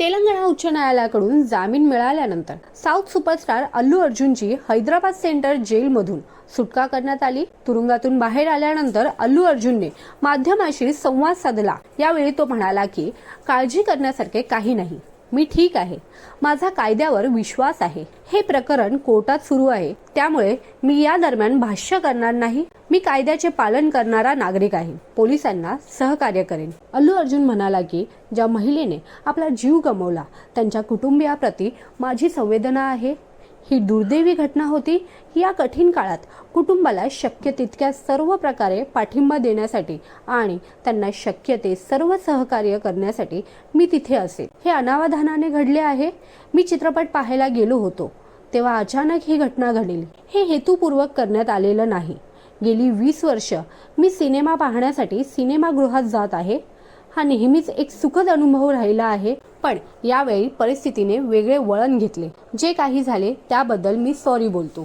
तेलंगणा उच्च न्यायालयाकडून जामीन मिळाल्यानंतर साऊथ सुपरस्टार अल्लू अर्जुनची हैदराबाद सेंटर जेलमधून सुटका करण्यात आली. तुरुंगातून बाहेर आल्यानंतर अल्लू अर्जुनने माध्यमाशी संवाद साधला. यावेळी तो म्हणाला की काळजी करण्यासारखे काही नाही. मी ठीक आहे. माझा कायद्यावर विश्वास आहे. हे प्रकरण कोर्टात सुरू आहे. त्यामुळे मी या दरम्यान भाष्य करणार नाही. मी कायद्याचे पालन करणारा नागरिक आहे. पोलिसांना सहकार्य करेन. अल्लू अर्जुन म्हणाला की ज्या महिलेने आपला जीव गमावला त्यांच्या कुटुंबियाप्रती माझी संवेदना आहे. ही दुर्दैवी घटना होती या कठीण काळात. कुटुंबाला शक्य तितक्या सर्व प्रकारे पाठिंबा देण्यासाठी आणि त्यांना शक्य ते सर्व सहकार्य करण्यासाठी मी तिथे असेल हे अनावधानाने घडले आहे. मी चित्रपट पाहायला गेलो होतो. तेव्हा अचानक ही घटना घडली. हे हेतुपूर्वक करण्यात आलेलं नाही. गेली वीस वर्ष मी सिनेमा पाहण्यासाठी सिनेमागृहात जात आहे. हा नेहमीच एक सुखद अनुभव राहिला आहे. पण यावेळी परिस्थितीने वेगळे वळण घेतले. जे काही झाले त्याबद्दल मी सॉरी बोलतो.